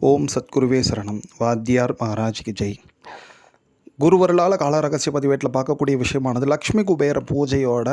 ஓம் சத்குருவே சரணம். வாத்தியார் மகாராஜ்க்கு ஜெய். குருவர்களால் கால ரகசிய பதிவேட்டில் பார்க்கக்கூடிய விஷயமானது லக்ஷ்மி குபேர பூஜையோட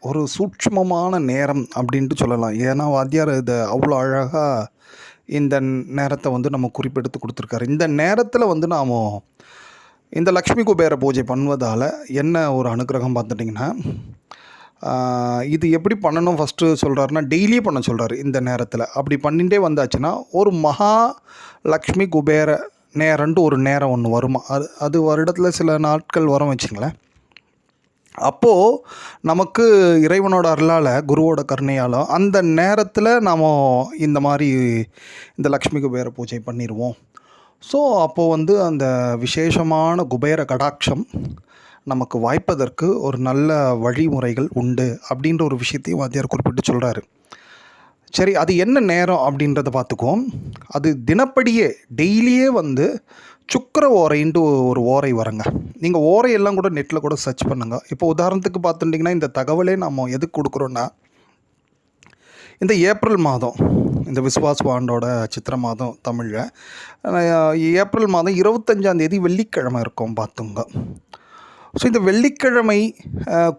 ஒரு சூட்சமமான நேரம் அப்படின்ட்டு சொல்லலாம். ஏன்னா வாத்தியார் இதை அவ்வளோ அழகாக இந்த நேரத்தை வந்து நம்ம குறிப்பெடுத்து கொடுத்துருக்காரு. இந்த நேரத்தில் வந்து நாம் இந்த லக்ஷ்மி குபேர பூஜை பண்ணுவதால் என்ன ஒரு அனுக்கிரகம் பார்த்துட்டிங்கன்னா இது எப்படி பண்ணணும் ஃபஸ்ட்டு சொல்கிறாருன்னா டெய்லியே பண்ண சொல்கிறாரு இந்த நேரத்தில். அப்படி பண்ணிகிட்டே வந்தாச்சுன்னா ஒரு மகா லக்ஷ்மி குபேர நேரன்ட்டு ஒரு நேரம் ஒன்று வருமா? அது அது வருடத்தில் சில நாட்கள் வரும் வச்சுங்களேன். அப்போது நமக்கு இறைவனோட அருளால் குருவோட கருணையாலும் அந்த நேரத்தில் நாம் இந்த மாதிரி இந்த லக்ஷ்மி குபேர பூஜை பண்ணிடுவோம் ஸோ அப்போது வந்து அந்த விசேஷமான குபேர கடாட்சம் நமக்கு வாய்ப்பதற்கு ஒரு நல்ல வழிமுறைகள் உண்டு அப்படின்ற ஒரு விஷயத்தையும் வாத்தியார் குறிப்பிட்டு சொல்கிறாரு சரி அது என்ன நேரம் அப்படின்றத பார்த்துக்குவோம். அது தினப்படியே டெய்லியே வந்து சுக்கர ஓரைன்ட்டு ஒரு ஓரை வரங்க. நீங்கள் ஓரையெல்லாம் கூட நெட்டில் கூட சர்ச் பண்ணுங்க. இப்போ உதாரணத்துக்கு பார்த்துட்டிங்கன்னா இந்த தகவலே நம்ம எதுக்கு கொடுக்குறோன்னா இந்த ஏப்ரல் மாதம் இந்த விஸ்வாஸ் பாண்டோட சித்திர மாதம் தமிழில் ஏப்ரல் மாதம் இருபத்தஞ்சாந்தேதி வெள்ளிக்கிழமை இருக்கும் பார்த்துங்க. ஸோ இந்த வெள்ளிக்கிழமை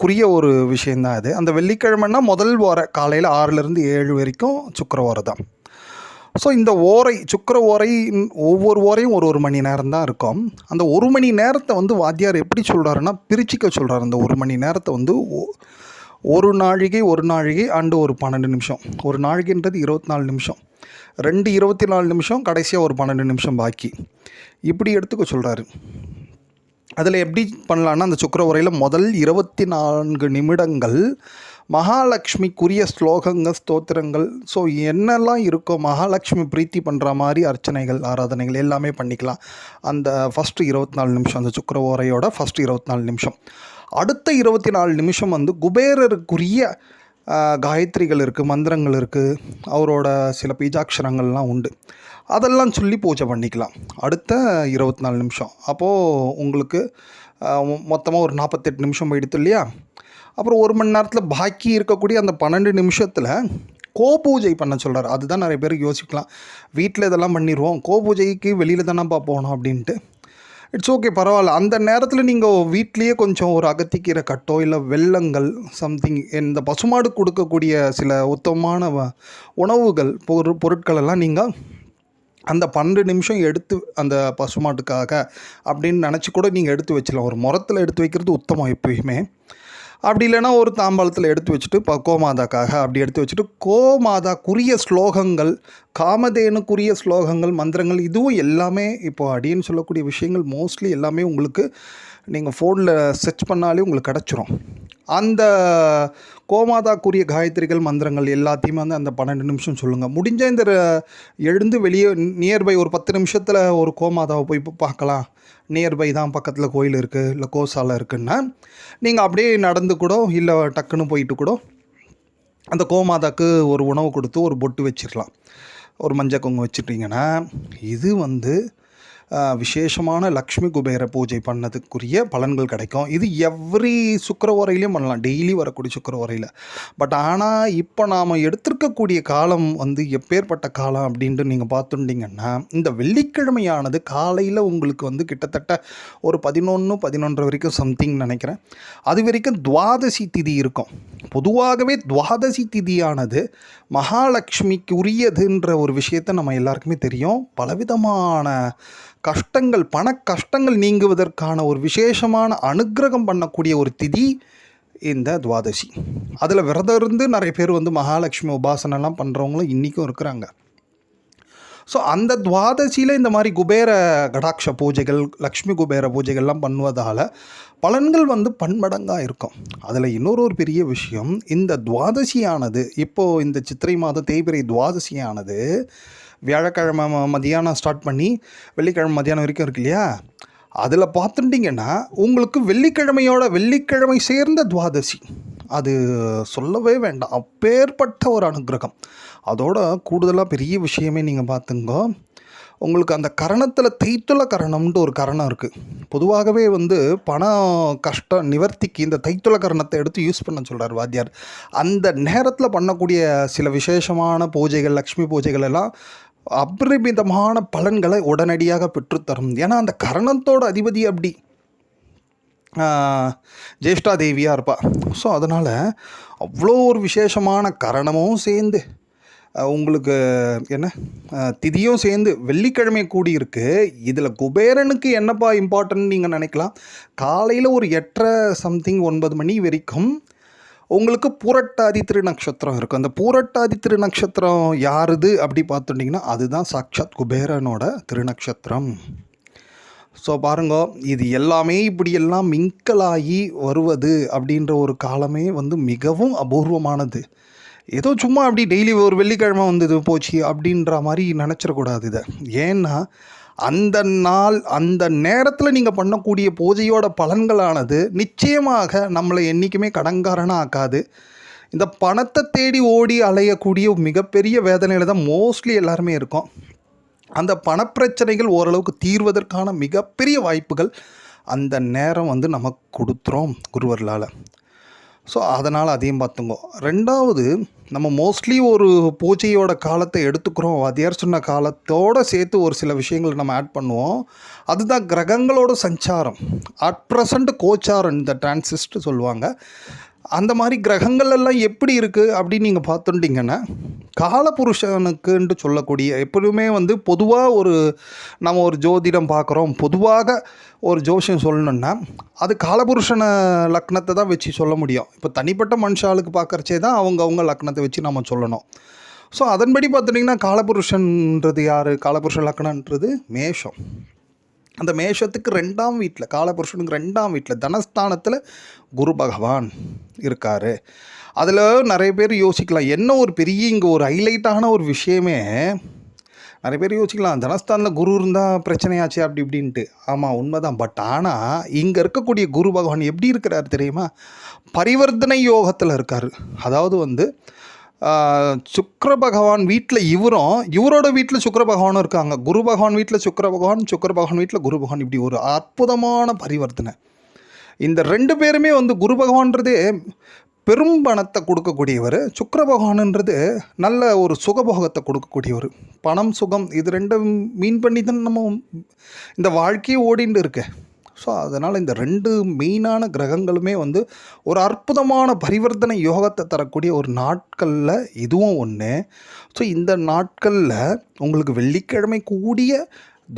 குறிய ஒரு விஷயந்தான் இது. அந்த வெள்ளிக்கிழமைன்னா முதல் ஓரை காலையில் ஆறுலேருந்து ஏழு வரைக்கும் சுக்கர ஓரை தான். ஸோ இந்த ஓரை சுக்கர ஓரை ஒவ்வொரு ஓரையும் ஒரு ஒரு மணி நேரம் தான் இருக்கும். அந்த ஒரு மணி நேரத்தை வந்து வாத்தியார் எப்படி சொல்கிறாருன்னா பிரிச்சுக்க சொல்கிறார் அந்த ஒரு மணி நேரத்தை வந்து ஒரு நாழிகை ஒரு நாழிகை அண்டு ஒரு பன்னெண்டு நிமிஷம். ஒரு நாழிகைன்றது இருபத்தி நாலு நிமிஷம். ரெண்டு இருபத்தி நாலு நிமிஷம் கடைசியாக ஒரு பன்னெண்டு நிமிஷம் பாக்கி. இப்படி எடுத்துக்க சொல்கிறாரு அதில் எப்படி பண்ணலான்னா அந்த சுக்கர உரையில் முதல் இருபத்தி நான்கு நிமிடங்கள் மகாலட்சுமிக்குரிய ஸ்லோகங்கள் ஸ்தோத்திரங்கள். ஸோ என்னெல்லாம் இருக்கோ மகாலட்சுமி பிரீத்தி பண்ணுற மாதிரி அர்ச்சனைகள் ஆராதனைகள் எல்லாமே பண்ணிக்கலாம். அந்த ஃபஸ்ட்டு இருபத்தி நாலு நிமிஷம் அந்த சுக்கர ஓரையோட ஃபஸ்ட்டு இருபத்தி நாலு நிமிஷம். அடுத்த இருபத்தி நாலு நிமிஷம் வந்து குபேரருக்குரிய காயத்ரிகள் இருக்குது மந்திரங்கள் இருக்குது அவரோட சில பீஜாட்சரங்கள்லாம் உண்டு. அதெல்லாம் சொல்லி பூஜை பண்ணிக்கலாம். அடுத்த இருபத்தி நாலு நிமிஷம். அப்போது உங்களுக்கு மொத்தமாக ஒரு நாற்பத்தெட்டு நிமிஷம் போயிடுத்து இல்லையா? அப்புறம் ஒரு மணி நேரத்தில் பாக்கி இருக்கக்கூடிய அந்த பன்னெண்டு நிமிஷத்தில் கோபூஜை பண்ண சொல்கிறார் அதுதான் நிறைய பேருக்கு யோசிக்கலாம். வீட்டில் இதெல்லாம் பண்ணிடுவோம் கோபூஜைக்கு வெளியில் தானேப்பா போகணும் அப்படின்ட்டு. இட்ஸ் ஓகே பரவாயில்ல. அந்த நேரத்தில் நீங்கள் வீட்லேயே கொஞ்சம் ஒரு அகத்திக்கீரை கட்டோ இல்லை வெள்ளங்கள் சம்திங் இந்த பசுமாடு கொடுக்கக்கூடிய சில உத்தமமான உணவுகள் பொரு பொருட்கள் எல்லாம் நீங்கள் அந்த பன்னெண்டு நிமிஷம் எடுத்து அந்த பசுமாட்டுக்காக அப்படின்னு நினச்சி கூட நீங்கள் எடுத்து வச்சிடலாம். ஒரு முரத்தில் எடுத்து வைக்கிறது உத்தமம் எப்பயுமே. அப்படி இல்லைன்னா ஒரு தாம்பாளத்தில் எடுத்து வச்சுட்டு இப்போ கோமாதாக்காக அப்படி எடுத்து வச்சுட்டு கோமாதாக்குரிய ஸ்லோகங்கள் காமதேனுக்குரிய ஸ்லோகங்கள் மந்திரங்கள் இதுவும் எல்லாமே இப்போ அடின்னு சொல்லக்கூடிய விஷயங்கள் மோஸ்ட்லி எல்லாமே உங்களுக்கு நீங்கள் ஃபோனில் சர்ச் பண்ணாலே உங்களுக்கு கிடச்சிரும். அந்த கோமாதாக்குரிய காயத்ரிகள் மந்திரங்கள் எல்லாத்தையுமே வந்து அந்த பன்னெண்டு நிமிஷம் சொல்லுங்கள் முடிஞ்ச இந்த எழுந்து வெளியே நியர்பை ஒரு பத்து நிமிஷத்தில் ஒரு கோமாதாவை போய் பார்க்கலாம். நியர்பை தான் பக்கத்தில் கோயில் இருக்குது இல்லை கோசாலை இருக்குன்னா நீங்கள் அப்படியே நடந்து கூட இல்லை டக்குன்னு போயிட்டு கூட அந்த கோமாதாக்கு ஒரு உணவு கொடுத்து ஒரு பொட்டு வச்சிடலாம் ஒரு மஞ்சள் குங்குமம் வச்சுட்டிங்கன்னா இது வந்து விசேஷமான லக்ஷ்மி குபேர பூஜை பண்ணதுக்குரிய பலன்கள் கிடைக்கும். இது எவ்ரி சுக்கரவரையிலையும் பண்ணலாம். டெய்லி வரக்கூடிய சுக்கரவரையில். பட் ஆனால் இப்போ நாம் எடுத்திருக்கக்கூடிய காலம் வந்து எப்பேற்பட்ட காலம் அப்படின்ட்டு நீங்கள் பார்த்துட்டிங்கன்னா இந்த வெள்ளிக்கிழமையானது காலையில் உங்களுக்கு வந்து கிட்டத்தட்ட ஒரு பதினொன்று பதினொன்று வரைக்கும் சம்திங் நினைக்கிறேன். அது வரைக்கும் துவாதசி திதி இருக்கும். பொதுவாகவே துவாதசி திதியானது மகாலட்சுமிக்கு உரியதுன்ற ஒரு விஷயத்தை நம்ம எல்லாருக்குமே தெரியும். பலவிதமான கஷ்டங்கள் பண கஷ்டங்கள் நீங்குவதற்கான ஒரு விசேஷமான அனுக்கிரகம் பண்ணக்கூடிய ஒரு திதி இந்த துவாதசி. அதில் விரதம் இருந்து நிறைய பேர் வந்து மகாலட்சுமி உபாசனைலாம் பண்ணுறவங்களும் இன்றைக்கும் இருக்கிறாங்க. ஸோ அந்த துவாதசியில் இந்த மாதிரி குபேர கடாட்ச பூஜைகள் லக்ஷ்மி குபேர பூஜைகள்லாம் பண்ணுவதால் பலன்கள் வந்து பன்மடங்காக இருக்கும். அதில் இன்னொரு ஒரு பெரிய விஷயம் இந்த துவாதசியானது இப்போது இந்த சித்திரை மாதம் தேய்பிரை துவாதசியானது வியாழக்கிழமை மதியானம் ஸ்டார்ட் பண்ணி வெள்ளிக்கிழமை மதியானம் வரைக்கும் இருக்கு இல்லையா? அதில் பார்த்துட்டிங்கன்னா உங்களுக்கு வெள்ளிக்கிழமையோட வெள்ளிக்கிழமை சேர்ந்த துவாதசி. அது சொல்லவே வேண்டாம். அப்பேற்பட்ட ஒரு அனுக்கிரகம் அதோட கூடுதலாக பெரிய விஷயமே நீங்கள் பார்த்துங்க. உங்களுக்கு அந்த கரணத்தில் தைத்துள கரணம்ன்ட்டு ஒரு கரணம் இருக்குது பொதுவாகவே வந்து பணம் கஷ்டம் நிவர்த்திக்கு இந்த தைத்துள கரணத்தை எடுத்து யூஸ் பண்ண சொல்கிறார் வாத்தியார். அந்த நேரத்தில் பண்ணக்கூடிய சில விசேஷமான பூஜைகள் லக்ஷ்மி பூஜைகள் எல்லாம் அபரிமிதமான பலன்களை உடனடியாக பெற்றுத்தரும். ஏன்னா அந்த கரணத்தோட அதிபதி அப்படி. ஜேஷ்டா தேவியாக இருப்பாள் ஸோ அதனால் அவ்வளோ ஒரு விசேஷமான கரணமும் சேர்ந்து உங்களுக்கு என்ன? திதியும் சேர்ந்து வெள்ளிக்கிழமை கூடியிருக்கு இதில் குபேரனுக்கு என்னப்பா இம்பார்ட்டன்ட் நீங்கள் நினைக்கலாம்? காலையில் ஒரு எட்டரை சம்திங் ஒன்பது மணி வரைக்கும் உங்களுக்கு பூரட்டாதி திருநக்ஷத்திரம் இருக்கும். அந்த பூரட்டாதி திருநக்ஷத்திரம் யாருது? அப்படி பார்த்துட்டிங்கன்னா அதுதான் சாட்சாத் குபேரனோட திருநக்ஷத்திரம். ஸோ பாருங்க இது எல்லாமே இப்படியெல்லாம் மிங்கலாகி வருவது அப்படின்ற ஒரு காலமே வந்து மிகவும் அபூர்வமானது. ஏதோ சும்மா அப்படி டெய்லி ஒரு வெள்ளிக்கிழமை வந்தது போச்சு அப்படின்ற மாதிரி நினச்சிடக்கூடாது இதை. ஏன்னா அந்த நாள் அந்த நேரத்தில் நீங்கள் பண்ணக்கூடிய பூஜையோட பலன்களானது நிச்சயமாக நம்மளை என்றைக்குமே கடன்காரனாக ஆக்காது இந்த பணத்தை தேடி ஓடி அலையக்கூடிய மிகப்பெரிய வேதனையில் தான் மோஸ்ட்லி எல்லாருமே இருக்கும். அந்த பணப்பிரச்சனைகள் ஓரளவுக்கு தீர்வதற்கான மிகப்பெரிய வாய்ப்புகள் அந்த நேரம் வந்து நமக்கு கொடுத்துரும் குருவர்களால். ஸோ அதனால் அதையும் பார்த்துங்கோ. ரெண்டாவது நம்ம மோஸ்ட்லி ஒரு பூஜையோட காலத்தை எடுத்துக்கிறோம். வாத்தியார் சொன்ன காலத்தோடு சேர்த்து ஒரு சில விஷயங்களை நம்ம ஆட் பண்ணுவோம். அதுதான் கிரகங்களோட சஞ்சாரம். அட் ப்ரெசண்ட் கோச்சாரம் இந்த டிரான்சிஸ்ட் சொல்லுவாங்க. அந்த மாதிரி கிரகங்கள் எல்லாம் எப்படி இருக்குது அப்படின்னு நீங்கள் பார்த்துட்டிங்கன்னா காலபுருஷனுக்குன்ட்டு சொல்லக்கூடிய எப்பொழுதுமே வந்து பொதுவாக ஒரு நம்ம ஒரு ஜோதிடம் பார்க்குறோம். பொதுவாக ஒரு ஜோஷியம் சொல்லணுன்னா அது காலபுருஷனை லக்னத்தை தான் வச்சு சொல்ல முடியும். இப்போ தனிப்பட்ட மனுஷாளுக்கு பார்க்குறச்சே தான் அவங்க அவங்க லக்னத்தை வச்சு நம்ம சொல்லணும். ஸோ அதன்படி பார்த்துட்டிங்கன்னா காலபுருஷன்றது யார்? காலபுருஷ லக்னன்றது மேஷம். அந்த மேஷத்துக்கு ரெண்டாம் வீட்டில் காலபுருஷனுக்கு ரெண்டாம் வீட்டில் தனஸ்தானத்தில் குரு பகவான் இருக்கார். அதில் நிறைய பேர் யோசிக்கலாம் என்ன ஒரு பெரிய இங்கே ஒரு ஹைலைட்டான ஒரு விஷயமே நிறைய பேர் யோசிக்கலாம் தனஸ்தானில் குரு இருந்தால் பிரச்சனையாச்சு அப்படி இப்படின்ட்டு. ஆமாம் உண்மைதான். பட் ஆனால் இங்கே இருக்கக்கூடிய குரு பகவான் எப்படி இருக்கிறார் தெரியுமா? பரிவர்த்தனை யோகத்தில் இருக்கார். அதாவது வந்து சுக்கர பகவான் வீட்டில் இவரும் இவரோட வீட்டில் சுக்கர பகவானும் இருக்காங்க. குரு பகவான் வீட்டில் சுக்கர பகவான் சுக்கர பகவான் வீட்டில் குரு பகவான். இப்படி ஒரு அற்புதமான பரிவர்த்தனை. இந்த ரெண்டு பேருமே வந்து குரு பகவான்றதே பெரும் பணத்தை கொடுக்கக்கூடியவர் சுக்கர பகவான்ன்றது நல்ல ஒரு சுகபோகத்தை கொடுக்கக்கூடியவர். பணம் சுகம் இது ரெண்டும் மீன் பண்ணி தான் நம்ம இந்த வாழ்க்கையே ஓடிண்டு இருக்கேன் ஸோ அதனால் இந்த ரெண்டு மெயினான கிரகங்களுமே வந்து ஒரு அற்புதமான பரிவர்த்தனை யோகத்தை தரக்கூடிய ஒரு நாட்களில் இதுவும் ஒன்று ஸோ இந்த நாட்களில் உங்களுக்கு வெள்ளிக்கிழமை கூடிய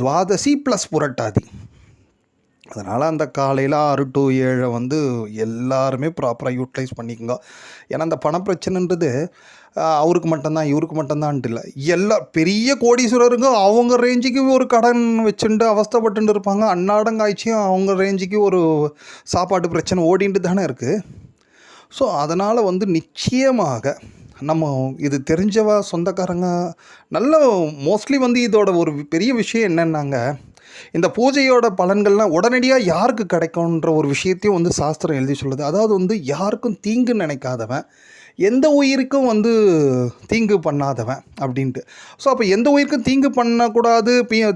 துவாதசி ப்ளஸ் புரட்டாதி. அதனால் அந்த காலையில் ஆறு டு ஏழை வந்து எல்லாருமே ப்ராப்பராக யூட்டிலைஸ் பண்ணிக்கோங்க. ஏன்னா அந்த பணப்பிரச்சனைன்றது அவருக்கு மட்டும்தான் இவருக்கு மட்டும்தான்ட்டு இல்லை. எல்லா பெரிய கோடீஸ்வரருங்க அவங்க ரேஞ்சுக்கு ஒரு கடன் வச்சுட்டு அவஸ்தப்பட்டு இருப்பாங்க. அன்னாடங்காய்ச்சியும் அவங்க ரேஞ்சுக்கு ஒரு சாப்பாட்டு பிரச்சனை ஓடிண்டு தானே இருக்குது ஸோ அதனால் வந்து நிச்சயமாக நம்ம இது தெரிஞ்சவ சொந்தக்காரங்க நல்ல மோஸ்ட்லி வந்து இதோட ஒரு பெரிய விஷயம் என்னென்னாங்க இந்த பூஜையோட பலன்கள்லாம் உடனடியாக யாருக்கு கிடைக்கும்ன்ற ஒரு விஷயத்தையும் வந்து சாஸ்திரம் எழுதி சொல்லுது. அதாவது வந்து யாருக்கும் தீங்கு நினைக்காதவன் எந்த உயிருக்கும் வந்து தீங்கு பண்ணாதவன் அப்படின்ட்டு. ஸோ அப்போ எந்த உயிருக்கும் தீங்கு பண்ணக்கூடாது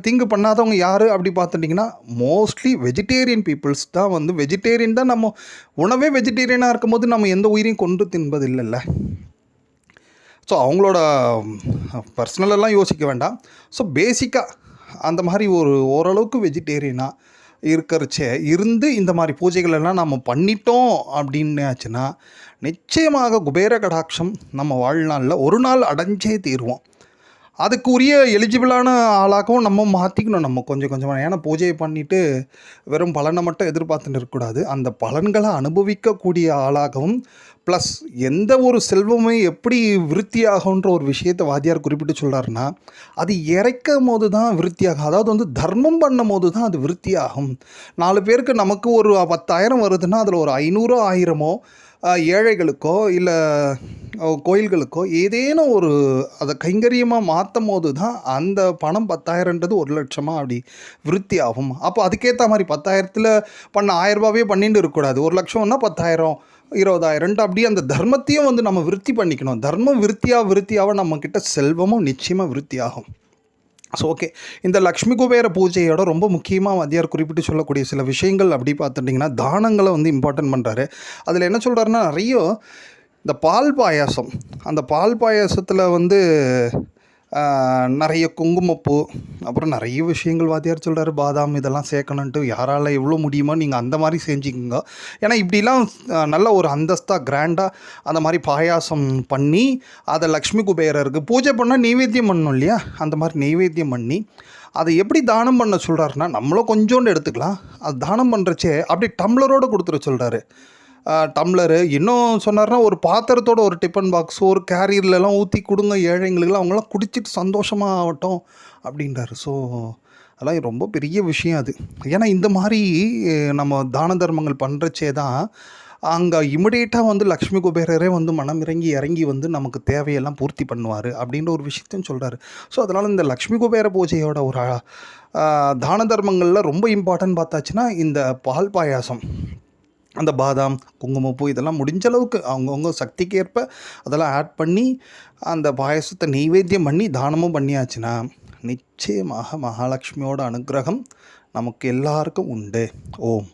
தீங்கு பண்ணாதவங்க யார் அப்படி பார்த்துட்டிங்கன்னா மோஸ்ட்லி வெஜிடேரியன் பீப்புள்ஸ் தான் வந்து வெஜிடேரியன் தான் நம்ம உணவே வெஜிடேரியனாக இருக்கும்போது நம்ம எந்த உயிரையும் கொண்டு தின்பது இல்லைல்ல ஸோ அவங்களோட பர்சனலெல்லாம் யோசிக்க வேண்டாம். ஸோ பேசிக்காக அந்த மாதிரி ஒரு ஓரளவுக்கு வெஜிடேரியனாக இருக்கிறச்சே இருந்து இந்த மாதிரி பூஜைகள் எல்லாம் நம்ம பண்ணிட்டோம் அப்படின்னாச்சுன்னா நிச்சயமாக குபேர கடாட்சம் நம்ம வாழ்நாளில் ஒரு நாள் அடைஞ்சே தீருவோம். அதுக்கு உரிய எலிஜிபிளான ஆளாகவும் நம்ம மாற்றிக்கணும் நம்ம கொஞ்சம் கொஞ்சமாக ஏன்னா பூஜையை பண்ணிவிட்டு வெறும் பலனை மட்டும் எதிர்பார்த்துட்டு இருக்கக்கூடாது. அந்த பலன்களை அனுபவிக்கக்கூடிய ஆளாகவும் ப்ளஸ் எந்த ஒரு செல்வமே எப்படி விருத்தியாகுன்ற ஒரு விஷயத்தை வாத்தியார் குறிப்பிட்டு சொல்கிறாருன்னா அது இறைக்கும் போது தான் விருத்தியாகும். அதாவது வந்து தர்மம் பண்ணும் போது தான் அது விருத்தியாகும். நாலு பேருக்கு நமக்கு ஒரு பத்தாயிரம் வருதுன்னா அதில் ஒரு ஐநூறோ ஆயிரமோ ஏழைகளுக்கோ இல்லை கோயில்களுக்கோ ஏதேனும் ஒரு அதை கைங்கரியமாக மாற்றும் போது தான் அந்த பணம் பத்தாயிரன்றது ஒரு லட்சமாக அப்படி விருத்தி ஆகும். அப்போ அதுக்கேற்ற மாதிரி பத்தாயிரத்தில் பண்ண ஆயிரரூபாவே பண்ணிட்டு இருக்கக்கூடாது. ஒரு லட்சம்னா பத்தாயிரம் இருபதாயிரம்ட்டு அப்படியே அந்த தர்மத்தையும் வந்து நம்ம விருத்தி பண்ணிக்கணும். தர்மம் விருத்தியாக விருத்தியாக நம்மக்கிட்ட செல்வமும் நிச்சயமாக விருத்தி ஆகும். ஸோ ஓகே இந்த லக்ஷ்மி குபேர பூஜையோட ரொம்ப முக்கியமாக மதியார் குறிப்பிட்டு சொல்லக்கூடிய சில விஷயங்கள் அப்படி பார்த்துட்டிங்கன்னா தானங்களை வந்து இம்பார்ட்டன்ட் பண்ணுறாரு அதில் என்ன சொல்கிறாருன்னா நிறைய இந்த பால் பாயாசம். அந்த பால் பாயாசத்தில் வந்து நிறைய குங்குமப்பூ அப்புறம் நிறைய விஷயங்கள் வாத்தியார் சொல்கிறாரு பாதாம் இதெல்லாம் சேர்க்கணுன்ட்டு யாரால் எவ்வளோ முடியுமோ நீங்கள் அந்த மாதிரி செஞ்சுக்கோங்க. ஏன்னா இப்படிலாம் நல்ல ஒரு அந்தஸ்தாக கிராண்டாக அந்த மாதிரி பாயாசம் பண்ணி அதை லக்ஷ்மி குபேரருக்கு பூஜை பண்ணால் நெய்வேத்தியம் பண்ணணும் இல்லையா? அந்த மாதிரி நெய்வேத்தியம் பண்ணி அதை எப்படி தானம் பண்ண சொல்கிறாருன்னா நம்மளும் கொஞ்சோண்டு எடுத்துக்கலாம். அது தானம் பண்ணுறச்சே அப்படியே டம்ளரோடு கொடுத்துட சொல்கிறாரு டம்ளரு. இன்னும் சொன்னார்னா ஒரு பாத்திரத்தோட ஒரு டிஃபன் பாக்ஸ் ஒரு கேரியர்லலாம் ஊற்றி கொடுங்க ஏழைங்களுக்கெல்லாம் அவங்களாம் குடிச்சிட்டு சந்தோஷமாக ஆகட்டும் அப்படின்றாரு. ஸோ அதெல்லாம் ரொம்ப பெரிய விஷயம் அது. ஏன்னா இந்த மாதிரி நம்ம தான தர்மங்கள் பண்ணுறச்சே தான் அங்கே இமிடியேட்டாக வந்து லக்ஷ்மி குபேரரே வந்து மனம் இறங்கி இறங்கி வந்து நமக்கு தேவையெல்லாம் பூர்த்தி பண்ணுவார் அப்படின்ற ஒரு விஷயத்தையும் சொல்கிறாரு ஸோ அதனால் இந்த லக்ஷ்மி குபேர பூஜையோட ஒரு தான தர்மங்களில் ரொம்ப இம்பார்ட்டன்ட் பார்த்தாச்சுன்னா இந்த பால் பாயாசம். அந்த பாதாம் குங்குமப்பூ இதெல்லாம் முடிஞ்ச அளவுக்கு அவங்கவுங்க சக்திக்கு ஏற்ப அதெல்லாம் ஆட் பண்ணி அந்த பாயசத்தை நெய்வேத்தியம் பண்ணி தானமும் பண்ணியாச்சுன்னா நிச்சயமாக மகாலட்சுமியோட அனுக்கிரகம் நமக்கு எல்லாருக்கும் உண்டு. ஓம்.